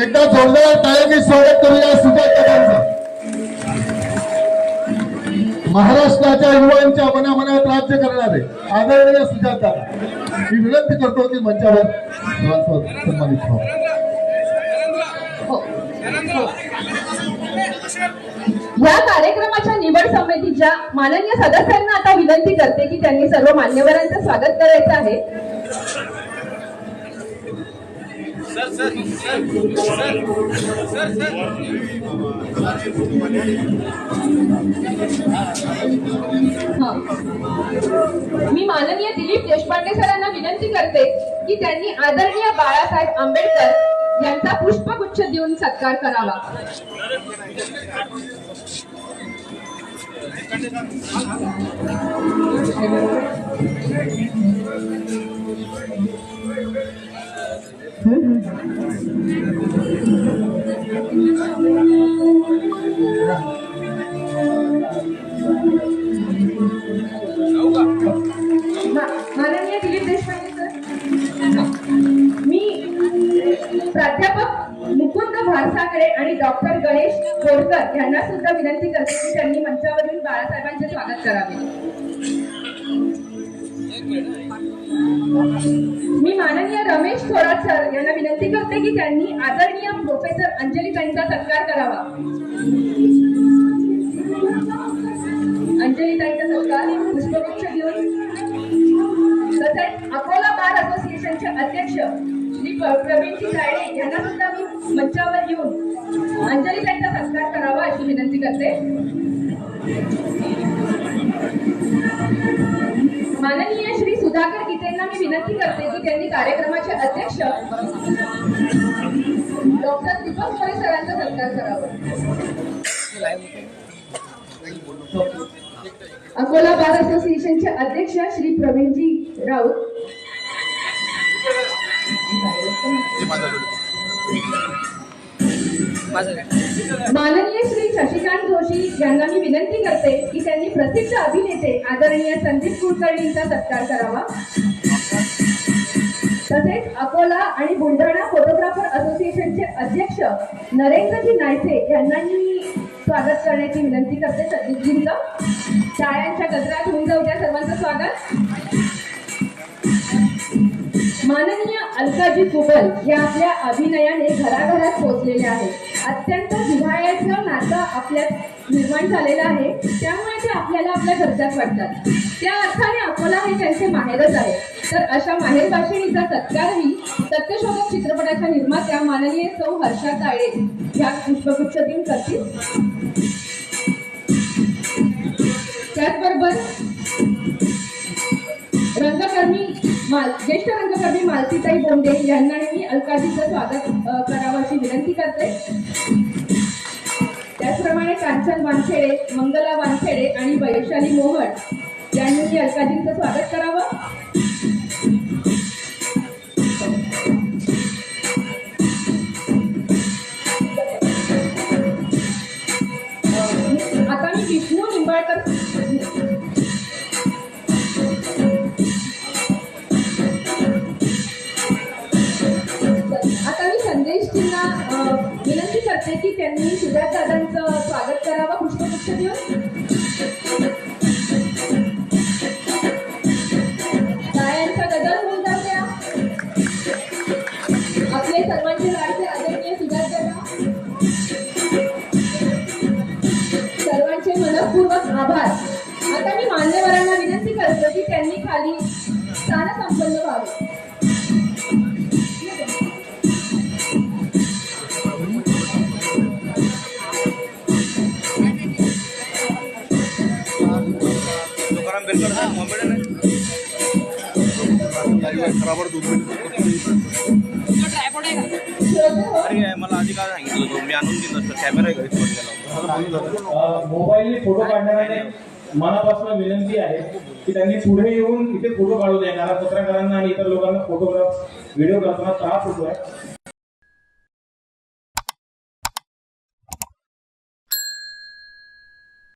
एकदा जोरदार टाळ्यांनी स्वागत करूया सुजात सुजाताबाईंचं महाराष्ट्राच्या युवांच्या मनामनात राज्य करणारे आदरणीय सुजाता मी विनंती करतो की मंचावर सन्मानित व्हावं हो. या कार्यक्रमाच्या निवड समितीच्या माननीय सदस्यांना आता विनंती करते की त्यांनी सर्व मान्यवरांचं स्वागत करायचं आहे. मी माननीय दिलीप देशपांडे सरांना विनंती करते की त्यांनी आदरणीय बाळासाहेब आंबेडकर यांचा पुष्पगुच्छ देऊन सत्कार करावा. माननीय दिलीप देशपांडे मी प्राध्यापक मुकुंद भारसाकडे आणि डॉक्टर गणेश बोरकर यांना सुद्धा विनंती करते की त्यांनी मंचावरील बाळासाहेबांचे स्वागत करावे. मी माननीय रमेश थोरात सर यांना विनंती करते की त्यांनी आदरणीय प्रोफेसर अंजलीताईंचा सत्कार करावा. अंजलीताईंचा सत्कार पुष्पगुच्छ घेऊन. तसेच अकोला बार असोसिएशनचे अध्यक्ष श्री प्रवीणजी तायडे यांना सुद्धा मी मंचावर घेऊन अंजली त्यांचा सत्कार करावा अशी विनंती करते. माननीय श्री सुधाकर गीतेंना मी विनंती करते की त्यांनी कार्यक्रमाचे अध्यक्ष डॉक्टर दीपक मोरे सरांचा सत्कार करावा. अकोला बार असोसिएशनचे अध्यक्ष श्री प्रवीणजी राऊत. माननीय श्री शशिकांत जोशी यांना मी विनंती करते की त्यांनी प्रसिद्ध अभिनेते आदरणीय संदीप कुलकर्णींचा सत्कार करावा. तसेच अकोला आणि बुलढाणा फोटोग्राफर असोसिएशनचे अध्यक्ष नरेंद्रजी नायसे यांनाही स्वागत करण्याची विनंती करते. संदीपजींचं. शाळांच्या गजरात होऊन जाऊ द्या सर्वांचं स्वागत. माननीय अलकाजी कुबल या आपल्या अभिनयाने घराघरात पोहोचलेले आहेत. अत्यंत जिव्हाळ्याचं नातं आपल्यात निर्माण झालेलं आहे. त्यामुळे ते आपल्याला आपल्या घरच्यात वाटतात. त्या अर्थाने अकोला हे त्यांचे माहेरच आहे. तर अशा माहेर भाषिणीचा सत्कारही सत्यशोधक चित्रपटाच्या निर्मात्या माननीय सौ हर्षा तायडे ह्या पुष्पगुच्छ दिन करतील. त्याचबरोबर माल ज्येष्ठ रंगकर्मी मालतीताई बोंडे यांनाही अलकाजीचं स्वागत करावाची करावं अशी विनंती करते. त्याचप्रमाणे कांचन वानखेडे मंगला वानखेडे आणि वैशाली मोहन यांनी अलकाजींचं स्वागत करावं. आता मी विष्णू निंबाळकर संदेशजींना विनंती करते की त्यांनी सुजात दादांचं स्वागत करावं पुष्पगुच्छ देऊन. टाळ्यांचा गजर होऊन जाऊ आपले सर्वांचे लाडके आदरणीय सुजात दादा. सर्वांचे मनपूर्वक आभार. आता मी मान्यवरांना विनंती करतो की त्यांनी खाली स्थान संपन्न व्हावे. तुकाराम दूध अरे मला आधी काय सांगितलं होतं मी आणून दिलं असतं कॅमेरा घरी ठेवलेला मोबाईलने फोटो काढणाऱ्याने मनापासून विनंती आहे की त्यांनी पुढे येऊन इथे फोटो काढू देणार पत्रकारांना आणि इतर लोकांना फोटोग्राफ व्हिडिओ करताना त्रास होतोय.